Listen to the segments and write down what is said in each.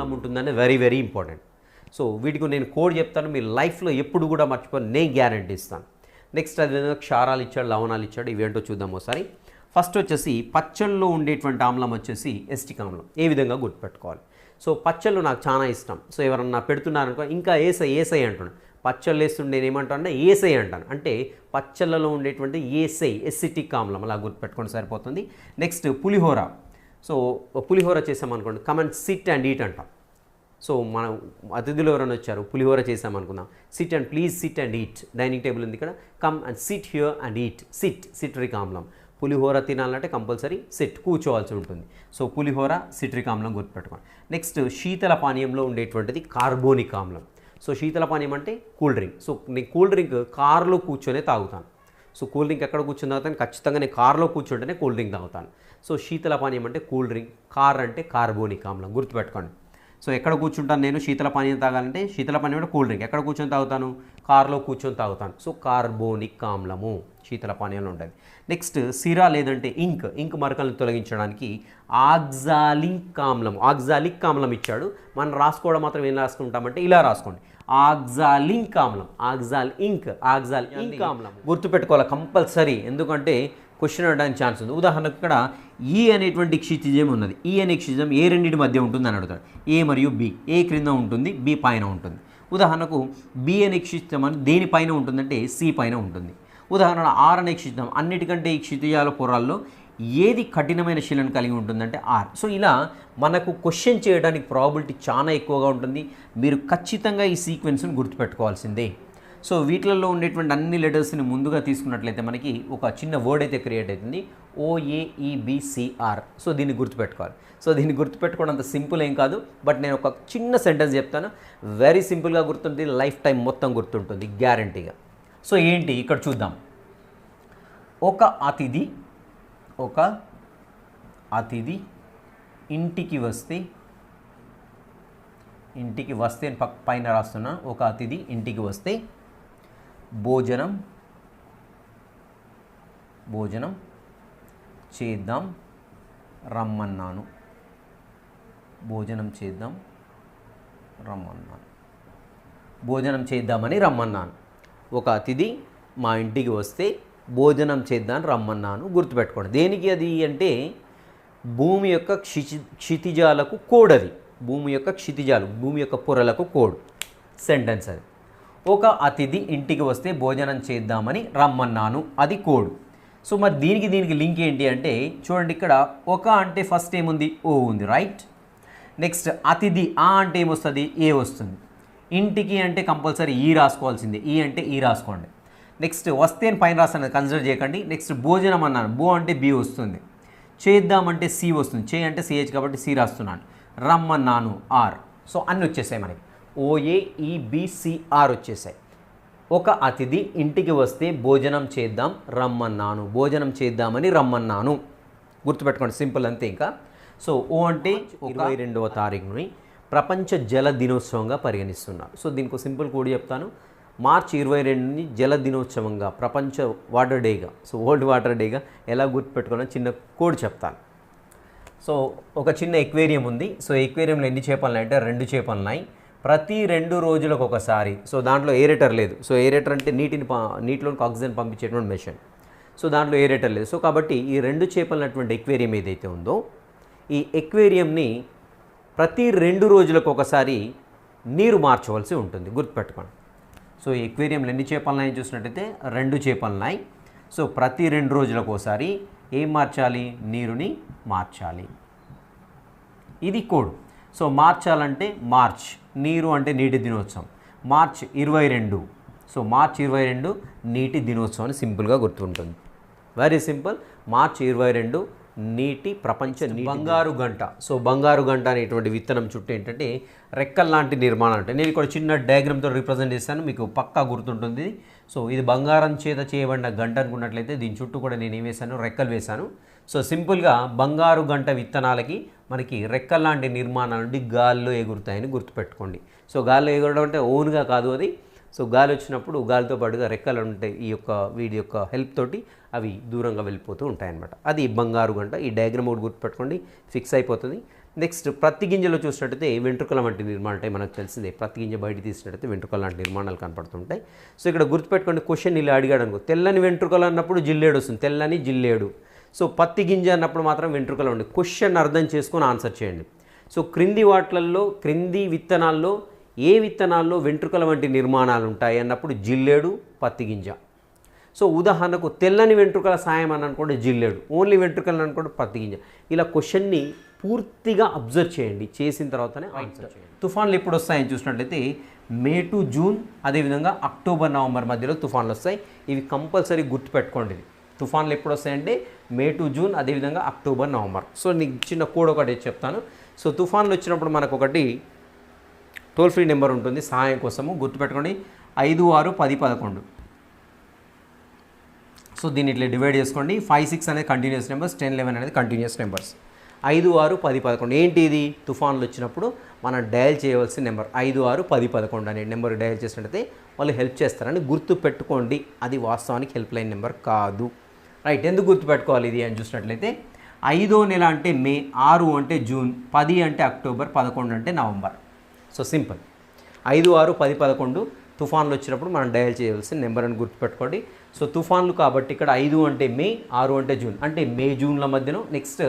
Problem ఉంటుందని very very important so వీటికి నేను కోడ్ చెప్తాను మీ లైఫ్లో ఎప్పుడు కూడా మర్చిపోయి నేను గ్యారంటీ ఇస్తాను. నెక్స్ట్ అదేవిధంగా క్షారాలు ఇచ్చాడు లవణాలు ఇచ్చాడు ఇవేంటో చూద్దాం ఒకసారి. ఫస్ట్ వచ్చేసి పచ్చళ్ళలో ఉండేటువంటి ఆమ్లం వచ్చేసి ఎస్టిక్ ఆమ్లం. ఏ విధంగా గుర్తుపెట్టుకోవాలి? సో పచ్చళ్ళు నాకు చాలా ఇష్టం. సో ఎవరన్నా పెడుతున్నారనుకో ఇంకా ఏసై ఏసై అంటున్నాను పచ్చళ్ళు వేస్తుండే నేను ఏమంటాను అంటే ఏసై అంటాను. అంటే పచ్చళ్ళలో ఉండేటువంటి ఏసై ఎసిటిక్ ఆమ్లం అలా గుర్తుపెట్టుకోండి సరిపోతుంది. నెక్స్ట్ పులిహోర. సో పులిహోర చేసామనుకోండి come on sit and eat అంటాం. సో మనం అతిథులు ఎవరైనా వచ్చారు పులిహోర చేసామనుకుందాం sit and please sit and eat dining table ఉంది ఇక్కడ come and sit here and eat sit citric ఆమ్లం పులిహోర తినాలంటే కంపల్సరీ సిట్ కూర్చోవాల్సి ఉంటుంది. సో పులిహోర సిట్రిక్ ఆమ్లం గుర్తుపెట్టుకోండి. నెక్స్ట్ శీతల పానీయంలో ఉండేటువంటిది కార్బోనిక్ ఆమ్లం సో శీతల పానీయం అంటే కూల్ డ్రింక్. సో నేను కూల్ డ్రింక్ కార్లో కూర్చొనే తాగుతాను. సో కూల్ డ్రింక్ ఎక్కడ కూర్చొని తాగుతాను? ఖచ్చితంగా నేను కార్లో కూర్చుంటేనే కూల్ డ్రింక్ తాగుతాను. సో శీతల పానీయం అంటే కూల్ డ్రింక్ కార్ అంటే కార్బోనిక్ ఆమ్లం గుర్తుపెట్టుకోండి. సో ఎక్కడ కూర్చుంటాను నేను శీతల పానీయం తాగాలంటే శీతల పానీయం అంటే కూల్ డ్రింక్. ఎక్కడ కూర్చొని తాగుతాను? కార్లో కూర్చొని తాగుతాను. సో కార్బోనిక్ ఆమ్లము శీతల పానీయంలో ఉంటుంది. నెక్స్ట్ సిరా లేదంటే ఇంక్ ఇంక్ మరకలను తొలగించడానికి ఆక్జాలిక్ ఆమ్లం ఆక్జాలిక్ ఆమ్లం ఇచ్చాడు. మనం రాసుకోవడం మాత్రం ఏం రాసుకుంటామంటే ఇలా రాసుకోండి. ఆక్జాలింక్ ఆమ్లం ఆక్జాల్ ఇంక్ ఆక్జాల్ ఇంక్ ఆమ్లం. గుర్తుపెట్టుకోవాలి కంపల్సరీ. ఎందుకంటే క్వశ్చన్ అడడానికి ఛాన్స్ ఉంది. ఉదాహరణకు ఇక్కడ ఈ అనేటువంటి క్షితిజం ఉన్నది. ఈ అనే క్షితిజం ఏ రెండింటి మధ్య ఉంటుంది అని అడుగుతాడు. ఏ మరియు బి ఏ క్రింద ఉంటుంది బి పైన ఉంటుంది. ఉదాహరణకు బి అనే క్షితిజం అని దేనిపైన ఉంటుందంటే సి పైన ఉంటుంది. ఉదాహరణ ఆర్ అనే క్షితిజం అన్నిటికంటే ఈ క్షితిజాల పొరాల్లో ఏది కఠినమైన శిలను కలిగి ఉంటుందంటే ఆర్ సో ఇలా మనకు క్వశ్చన్ చేయడానికి ప్రాబిలిటీ చాలా ఎక్కువగా ఉంటుంది. మీరు ఖచ్చితంగా ఈ సీక్వెన్స్ను గుర్తుపెట్టుకోవాల్సిందే. సో వీటిలలో ఉండేటువంటి అన్ని లెటర్స్ని ముందుగా తీసుకున్నట్లయితే మనకి ఒక చిన్న వర్డ్ అయితే క్రియేట్ అవుతుంది. ఓఏఈబిసిఆర్ సో దీన్ని గుర్తుపెట్టుకోవాలి. సో దీన్ని గుర్తుపెట్టుకోవడం అంత సింపుల్ ఏం కాదు. బట్ నేను ఒక చిన్న సెంటెన్స్ చెప్తాను. వెరీ సింపుల్గా గుర్తుంటుంది. లైఫ్ టైం మొత్తం గుర్తుంటుంది. గ్యారంటీగా సో ఏంటి? ఇక్కడ చూద్దాం. ఒక అతిథి ఒక అతిథి ఇంటికి వస్తే ఇంటికి వస్తే పైన రాస్తున్నాను ఒక అతిథి ఇంటికి వస్తే భోజనం భోజనం చేద్దాం రమ్మన్నాను. భోజనం చేద్దాం రమ్మన్నాను. భోజనం చేద్దామని రమ్మన్నాను. ఒక అతిథి మా ఇంటికి వస్తే భోజనం చేద్దాం రమ్మన్నాను గుర్తుపెట్టుకోండి. దేనికి అది అంటే భూమి యొక్క క్షితి క్షితిజాలకు కోడ్ అది భూమి యొక్క క్షితిజాలు భూమి యొక్క పొరలకు కోడ్. సెంటెన్స్ అది. ఒక అతిథి ఇంటికి వస్తే భోజనం చేద్దామని రమ్మన్నాను. అది కోడ్. సో మరి దీనికి దీనికి లింక్ ఏంటి అంటే చూడండి ఇక్కడ ఒక అంటే ఫస్ట్ ఏముంది? ఓ ఉంది రైట్? నెక్స్ట్ అతిథి ఆ అంటే ఏమొస్తుంది? ఏ వస్తుంది? ఇంటికి అంటే కంపల్సరీ ఈ రాసుకోవాల్సింది. ఈ అంటే ఈ రాసుకోండి. నెక్స్ట్ వస్తే అని పైన రాస్తాను కన్సిడర్ చేయకండి. నెక్స్ట్ భోజనం అన్నాను. బో అంటే బి వస్తుంది. చేద్దామంటే సి వస్తుంది. చే అంటే సిహెచ్ కాబట్టి సి రాస్తున్నాను. రమ్మన్నాను ఆర్. సో అన్నీ వచ్చేసాయి మనకి. ఓఏఈబిసిఆర్ వచ్చేసాయి. ఒక అతిథి ఇంటికి వస్తే భోజనం చేద్దాం రమ్మన్నాను. భోజనం చేద్దామని రమ్మన్నాను. గుర్తుపెట్టుకోండి సింపుల్ అంతే ఇంకా. సో ఓ అంటే ఇరవై రెండవ తారీఖుని ప్రపంచ జల దినోత్సవంగా పరిగణిస్తున్నారు. సో దీనికి సింపుల్ కోడ్ చెప్తాను. మార్చి ఇరవై రెండుని జల దినోత్సవంగా ప్రపంచ వాటర్ డేగా. సో వరల్డ్ వాటర్ డేగా ఎలా గుర్తుపెట్టుకున్నా చిన్న కోడ్ చెప్తాను. సో ఒక చిన్న ఎక్వేరియం ఉంది. సో ఎక్వేరియంలో ఎన్ని చేపలు ఉన్నాయి అంటే రెండు చేపలు ఉన్నాయి ప్రతి రెండు రోజులకు ఒకసారి. సో దాంట్లో ఏరేటర్ లేదు. సో ఏరేటర్ అంటే నీటిని ప నీటిలోనికి ఆక్సిజన్ పంపించేటువంటి మెషిన్ సో దాంట్లో ఏరేటర్ లేదు. సో కాబట్టి ఈ రెండు చేపలన్నటువంటి ఎక్వేరియం ఏదైతే ఉందో ఈ ఎక్వేరియంని ప్రతి రెండు రోజులకు ఒకసారి నీరు మార్చవలసి ఉంటుంది. గుర్తుపెట్టుకోండి. సో ఈ ఎక్వేరియంలో ఎన్ని చేపలు చూసినట్టయితే రెండు చేపలు సో ప్రతి రెండు రోజులకు ఒకసారి ఏం మార్చాలి? నీరుని మార్చాలి. ఇది కోడ్. సో మార్చాలంటే మార్చ్ నీరు అంటే నీటి దినోత్సవం. మార్చ్ ఇరవై రెండు. సో మార్చ్ ఇరవై రెండు నీటి దినోత్సవం అని సింపుల్గా గుర్తుంటుంది. వెరీ సింపుల్ మార్చ్ ఇరవై రెండు నీటి ప్రపంచ బంగారు గంట. సో బంగారు గంట అనేటువంటి విత్తనం చుట్టూ ఏంటంటే రెక్కల లాంటి నిర్మాణం అంటే నేను ఇక్కడ చిన్న డయాగ్రామ్తో రిప్రజెంట్ చేస్తాను మీకు పక్కా గుర్తుంటుంది. సో ఇది బంగారం చేత చేయబడిన గంట అనుకున్నట్లయితే దీని చుట్టూ కూడా నేను ఏం వేశాను? రెక్కలు వేశాను. సో సింపుల్గా బంగారు గంట విత్తనాలకి మనకి రెక్కల లాంటి నిర్మాణాలు నుండి గాల్లో ఎగురుతాయని గుర్తుపెట్టుకోండి. సో గాల్లో ఎగురడం అంటే ఓన్గా కాదు అది. సో గాలి వచ్చినప్పుడు గాలితో పాటుగా రెక్కలు ఉంటాయి ఈ యొక్క వీడి యొక్క హెల్ప్ తోటి అవి దూరంగా వెళ్ళిపోతూ ఉంటాయన్నమాట. అది బంగారు గంట ఈ డయాగ్రామ్ ఒకటి గుర్తుపెట్టుకోండి ఫిక్స్ అయిపోతుంది. నెక్స్ట్ ప్రతి గింజలో చూసినట్టయితే వెంట్రుకల వంటి నిర్మాణాలు మనకు తెలిసిందే. ప్రతి గింజ బయట తీసినట్టయితే వెంట్రుకల లాంటి నిర్మాణాలు కనపడుతుంటాయి. సో ఇక్కడ గుర్తుపెట్టుకోండి క్వశ్చన్ ఇలా అడిగాడు అనుకో తెల్లని వెంట్రుకలు అన్నప్పుడు జిల్లేడు వస్తుంది తెల్లని జిల్లేడు. సో పత్తి గింజ అన్నప్పుడు మాత్రం వెంట్రుకలు ఉండి క్వశ్చన్ అర్థం చేసుకొని ఆన్సర్ చేయండి. సో క్రింది వాట్లల్లో క్రింది విత్తనాల్లో ఏ విత్తనాల్లో వెంట్రుకల వంటి నిర్మాణాలు ఉంటాయి అన్నప్పుడు జిల్లేడు పత్తి గింజ. సో ఉదాహరణకు తెల్లని వెంట్రుకల సాయం అని అనుకోండి జిల్లేడు ఓన్లీ వెంట్రుకలు అనుకోండి పత్తి గింజ. ఇలా క్వశ్చన్ని పూర్తిగా అబ్జర్వ్ చేయండి చేసిన తర్వాతనే ఆన్సర్ చేయండి. తుఫాన్లు ఎప్పుడు వస్తాయని చూసినట్లయితే మే టు జూన్ అదేవిధంగా అక్టోబర్ నవంబర్ మధ్యలో తుఫాన్లు వస్తాయి. ఇవి కంపల్సరీ గుర్తుపెట్టుకోండి ఇది. తుఫాన్లు ఎప్పుడు వస్తాయంటే మే టు జూన్ అదేవిధంగా అక్టోబర్ నవంబర్. సో నీకు చిన్న కోడ్ ఒకటి చెప్తాను. సో తుఫాన్లు వచ్చినప్పుడు మనకు ఒకటి టోల్ ఫ్రీ నెంబర్ ఉంటుంది. సహాయం కోసము గుర్తుపెట్టుకోండి. ఐదు ఆరు పది పదకొండు. సో దీన్ని ఇట్లా డివైడ్ చేసుకోండి. ఫైవ్ సిక్స్ అనేది కంటిన్యూస్ నెంబర్స్ టెన్ లెవెన్ అనేది కంటిన్యూస్ నెంబర్స్ ఐదు ఆరు పది పదకొండు. ఏంటి ఇది? తుఫాన్లు వచ్చినప్పుడు మనం డయల్ చేయవలసిన నెంబర్ ఐదు ఆరు పది పదకొండు అనే నెంబర్ డయల్ చేసినట్టయితే వాళ్ళు హెల్ప్ చేస్తారని గుర్తు పెట్టుకోండి అది వాస్తవానికి హెల్ప్ లైన్ నెంబర్ కాదు. రైట్ ఎందుకు గుర్తుపెట్టుకోవాలి ఇది అని చూసినట్లయితే ఐదో నెల అంటే మే ఆరు అంటే జూన్ పది అంటే అక్టోబర్ పదకొండు అంటే నవంబర్. So simple. ఐదు ఆరు పది పదకొండు తుఫాన్లు వచ్చినప్పుడు మనం డయల్ చేయవలసిన నెంబర్ అని గుర్తుపెట్టుకోండి. సో తుఫాన్లు కాబట్టి ఇక్కడ ఐదు అంటే మే ఆరు అంటే జూన్. అంటే మే జూన్ల మధ్యలో నెక్స్ట్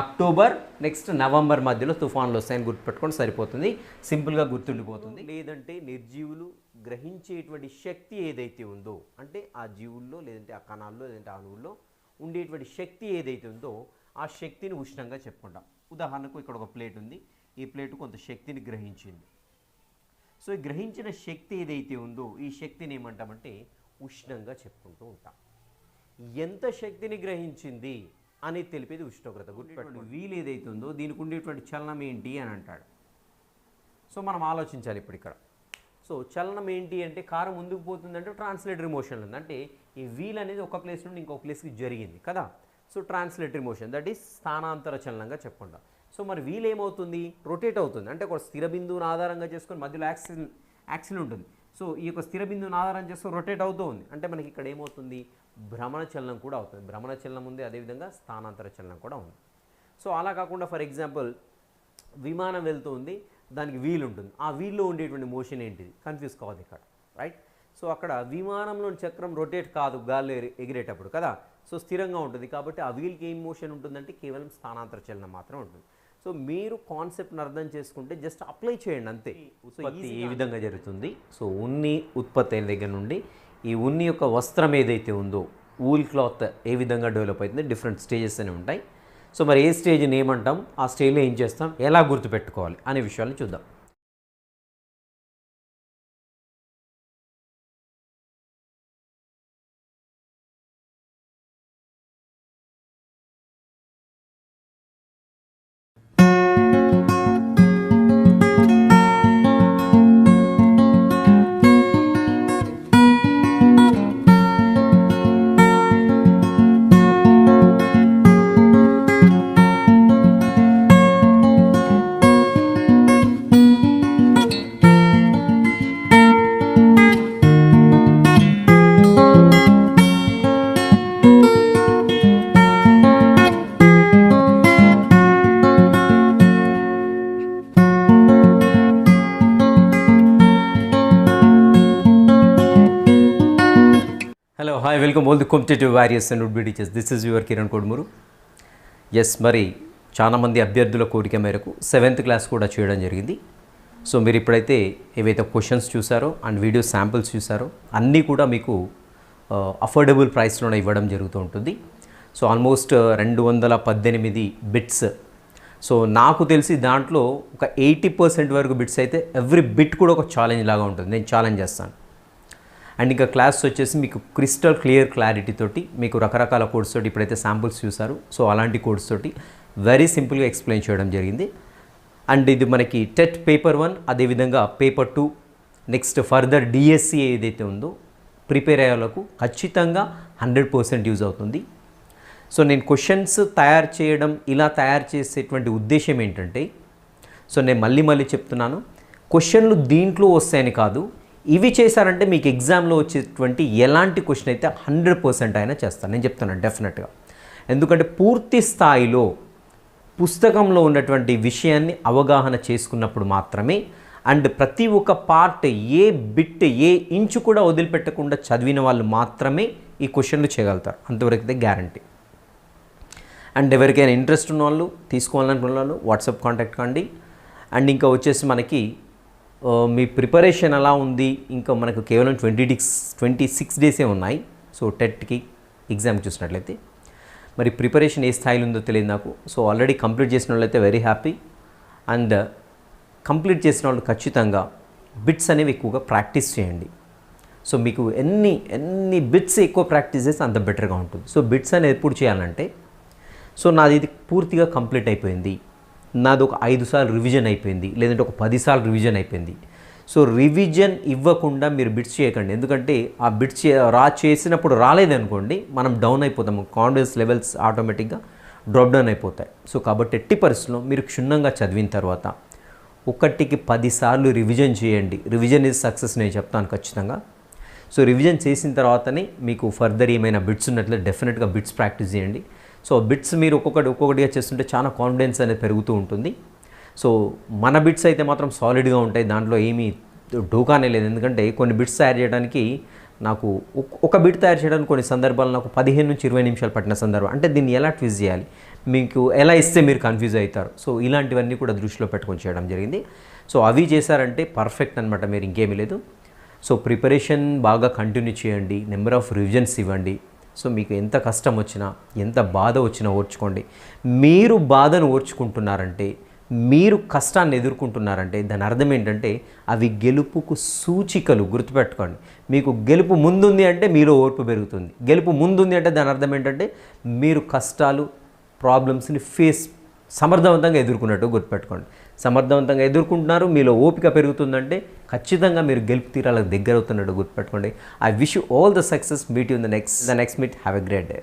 అక్టోబర్ నెక్స్ట్ నవంబర్ మధ్యలో తుఫాన్లు వస్తాయని గుర్తుపెట్టుకోండి సరిపోతుంది. సింపుల్గా గుర్తుండిపోతుంది. లేదంటే నిర్జీవులు గ్రహించేటువంటి శక్తి ఏదైతే ఉందో అంటే ఆ జీవుల్లో లేదంటే ఆ కణాల్లో లేదంటే అణువుల్లో ఉండేటువంటి శక్తి ఏదైతే ఉందో ఆ శక్తిని ఉష్ణంగా చెప్పుకుంటాం. ఉదాహరణకు ఇక్కడ ఒక ప్లేట్ ఉంది. ఈ ప్లేట్ కొంత శక్తిని గ్రహించింది. సో ఈ గ్రహించిన శక్తి ఏదైతే ఉందో ఈ శక్తిని ఏమంటామంటే ఉష్ణంగా చెప్పుకుంటూ ఉంటాం. ఎంత శక్తిని గ్రహించింది అని తెలిపేది ఉష్ణోగ్రత గుర్తుపెట్టుకోండి. వీలు ఏదైతే ఉందో దీనికి ఉండేటువంటి చలనం ఏంటి అని అంటాడు. సో మనం ఆలోచించాలి ఇప్పుడు ఇక్కడ సో చలనం ఏంటి అంటే కారు ముందుకు పోతుందంటే ట్రాన్స్లేటరీ మోషన్ ఉంది. అంటే ఈ వీల్ అనేది ఒక ప్లేస్ నుండి ఇంకొక ప్లేస్కి జరిగింది కదా. So translatory motion that is స్థానాంతర చలనంగా చెప్పుకుంటాం. సో మరి వీల్ ఏమవుతుంది? రొటేట్ అవుతుంది. అంటే ఒక స్థిర బిందువును ఆధారంగా చేసుకొని మధ్యలో యాక్సిల్ యాక్సిల్ ఉంటుంది. సో ఈ యొక్క స్థిర బిందువును ఆధారం చేసుకొని రొటేట్ అవుతూ ఉంది. అంటే మనకి ఇక్కడ ఏమవుతుంది? భ్రమణ చలనం కూడా అవుతుంది. భ్రమణ చలనం ఉంది. అదేవిధంగా స్థానాంతర చలనం కూడా ఉంది. సో అలా కాకుండా ఫర్ ఎగ్జాంపుల్ విమానం వెళ్తూ ఉంది. దానికి వీల్ ఉంటుంది. ఆ వీల్లో ఉండేటువంటి మోషన్ ఏంటిది? కన్ఫ్యూజ్ కావద్దు ఇక్కడ. రైట్ సో అక్కడ విమానంలోని చక్రం రొటేట్ కాదు. గాల్లో ఎగిరేటప్పుడు కదా? సో స్థిరంగా ఉంటుంది. కాబట్టి ఆ వీల్కి ఏం మోషన్ ఉంటుందంటే కేవలం స్థానాంతర చలనం మాత్రం ఉంటుంది. సో మీరు కాన్సెప్ట్ని అర్థం చేసుకుంటే జస్ట్ అప్లై చేయండి అంతే. ఉత్పత్తి ఏ విధంగా జరుగుతుంది. సో ఉన్ని ఉత్పత్తి అయిన దగ్గర నుండి ఈ ఉన్ని యొక్క వస్త్రం ఏదైతే ఉందో ఊల్ క్లాత్ ఏ విధంగా డెవలప్ అవుతుంది డిఫరెంట్ స్టేజెస్ అని ఉంటాయి. సో మరి ఏ స్టేజ్ని ఏమంటాం? ఆ స్టేజ్లో ఏం చేస్తాం? ఎలా గుర్తుపెట్టుకోవాలి? అనే విషయాలను చూద్దాం. Hello hi welcome all the competitive warriors and would be teachers this is your Kiran Kodumuru yes మరి చాలామంది అభ్యర్థుల కోరిక మేరకు సెవెంత్ క్లాస్ కూడా చేయడం జరిగింది. సో మీరు ఇప్పుడైతే ఏవైతే క్వశ్చన్స్ చూసారో అండ్ వీడియో శాంపిల్స్ చూసారో అన్నీ కూడా మీకు అఫోర్డబుల్ ప్రైస్లోనే ఇవ్వడం జరుగుతూ ఉంటుంది. సో ఆల్మోస్ట్ రెండు వందల పద్దెనిమిది బిట్స్ సో నాకు తెలిసి దాంట్లో ఒక ఎయిటీ పర్సెంట్ వరకు బిట్స్ అయితే ఎవ్రీ బిట్ కూడా ఒక ఛాలెంజ్ లాగా ఉంటుంది. నేను ఛాలెంజ్ చేస్తాను. అండ్ ఇంకా క్లాస్ వచ్చేసి మీకు క్రిస్టల్ క్లియర్ క్లారిటీ తోటి మీకు రకరకాల కోడ్స్ తోటి ఇప్పుడైతే శాంపుల్స్ చూసారు. సో అలాంటి కోడ్స్ తోటి వెరీ సింపుల్గా ఎక్స్ప్లెయిన్ చేయడం జరిగింది. అండ్ ఇది మనకి టెట్ పేపర్ వన్ అదేవిధంగా paper two next further DSC ఏదైతే ఉందో ప్రిపేర్ అయ్యే వాళ్ళకు ఖచ్చితంగా హండ్రెడ్ పర్సెంట్ యూజ్ అవుతుంది. సో నేను క్వశ్చన్స్ తయారు చేయడం ఇలా తయారు చేసేటువంటి ఉద్దేశం ఏంటంటే సో నేను మళ్ళీ మళ్ళీ చెప్తున్నాను. క్వశ్చన్లు దీంట్లో వస్తాయని కాదు. ఇవి చేశారంటే మీకు ఎగ్జామ్లో వచ్చేటువంటి ఎలాంటి క్వశ్చన్ అయితే హండ్రెడ్ పర్సెంట్ అయినా చేస్తాను. నేను చెప్తున్నాను డెఫినెట్గా. ఎందుకంటే పూర్తి స్థాయిలో పుస్తకంలో ఉన్నటువంటి విషయాన్ని అవగాహన చేసుకున్నప్పుడు మాత్రమే అండ్ ప్రతి ఒక్క పార్ట్ ఏ బిట్ ఏ ఇంచు కూడా వదిలిపెట్టకుండా చదివిన వాళ్ళు మాత్రమే ఈ క్వశ్చన్లు చేయగలుగుతారు. అంతవరకు అయితే గ్యారంటీ. అండ్ ఎవరికైనా ఇంట్రెస్ట్ ఉన్న వాళ్ళు తీసుకోవాలనుకున్న వాళ్ళు వాట్సాప్ కాంటాక్ట్ కండి. అండ్ ఇంకా వచ్చేసి మనకి మీ ప్రిపరేషన్ ఎలా ఉంది? ఇంకా మనకు కేవలం ట్వంటీ డిక్స్ ట్వంటీ సిక్స్ డేసే ఉన్నాయి. సో టెట్కి ఎగ్జామ్ చూసినట్లయితే. మరి ప్రిపరేషన్ ఏ స్థాయిలో ఉందో తెలియదు నాకు. సో ఆల్రెడీ కంప్లీట్ చేసిన వాళ్ళైతే వెరీ హ్యాపీ. అండ్ కంప్లీట్ చేసిన వాళ్ళు ఖచ్చితంగా బిట్స్ అనేవి ఎక్కువగా ప్రాక్టీస్ చేయండి. సో మీకు ఎన్ని ఎన్ని బిట్స్ ఎక్కువ ప్రాక్టీస్ చేస్తే అంత బెటర్గా ఉంటుంది. సో బిట్స్ అనేది ఎప్పుడు చేయాలంటే సో నాది ఇది పూర్తిగా కంప్లీట్ అయిపోయింది. నాది ఒక ఐదు సార్లు రివిజన్ అయిపోయింది లేదంటే ఒక పదిసార్లు రివిజన్ అయిపోయింది. సో రివిజన్ ఇవ్వకుండా మీరు బిట్స్ చేయకండి. ఎందుకంటే ఆ బిట్స్ రా చేసినప్పుడు రాలేదనుకోండి మనం డౌన్ అయిపోతాము కాన్ఫిడెన్స్ లెవెల్స్ ఆటోమేటిక్గా డ్రాప్ డౌన్ అయిపోతాయి. సో కాబట్టి ఎట్టి పరిస్థితుల్లో మీరు క్షుణ్ణంగా చదివిన తర్వాత ఒకటికి పదిసార్లు రివిజన్ చేయండి. రివిజన్ ఇస్ సక్సెస్ నేను చెప్తాను ఖచ్చితంగా. సో రివిజన్ చేసిన తర్వాతనే మీకు ఫర్దర్ ఏమైనా బిట్స్ ఉన్నట్లే డెఫినెట్గా బిట్స్ ప్రాక్టీస్ చేయండి. సో బిట్స్ మీరు ఒక్కొక్కటి ఒక్కొక్కటిగా చేస్తుంటే చాలా కాన్ఫిడెన్స్ అనేది పెరుగుతూ ఉంటుంది. సో మన బిట్స్ అయితే మాత్రం సాలిడ్గా ఉంటాయి. దాంట్లో ఏమీ డోకానే లేదు. ఎందుకంటే కొన్ని బిట్స్ తయారు చేయడానికి నాకు ఒక బిట్ తయారు చేయడానికి కొన్ని సందర్భాలు నాకు పదిహేను నుంచి ఇరవై నిమిషాలు పట్టిన సందర్భం. అంటే దీన్ని ఎలా ట్విజ్ చేయాలి? మీకు ఎలా ఇస్తే మీరు కన్ఫ్యూజ్ అవుతారు? సో ఇలాంటివన్నీ కూడా దృష్టిలో పెట్టుకొని చేయడం జరిగింది. సో అవి చేశారంటే పర్ఫెక్ట్ అనమాట మీరు ఇంకేమీ లేదు. సో ప్రిపరేషన్ బాగా కంటిన్యూ చేయండి. నెంబర్ ఆఫ్ రివిజన్స్ ఇవ్వండి. సో మీకు ఎంత కష్టం వచ్చినా ఎంత బాధ వచ్చినా ఓర్చుకోండి. మీరు బాధను ఓర్చుకుంటున్నారంటే మీరు కష్టాన్ని ఎదుర్కొంటున్నారంటే దాని అర్థం ఏంటంటే అవి గెలుపుకు సూచికలు గుర్తుపెట్టుకోండి. మీకు గెలుపు ముందుంది అంటే మీలో ఓర్పు పెరుగుతుంది. గెలుపు ముందుంది అంటే దాని అర్థం ఏంటంటే మీరు కష్టాలు ప్రాబ్లమ్స్ని ఫేస్ సమర్థవంతంగా ఎదుర్కొన్నట్టు గుర్తుపెట్టుకోండి. సమర్థవంతంగా ఎదుర్కొంటున్నారు మీలో ఓపిక పెరుగుతుందంటే ఖచ్చితంగా మీరు గెలుపు తీరాలకు దగ్గర అవుతున్నట్టు గుర్తుపెట్టుకోండి. I wish you all the success meet you in the next the next meet have a great day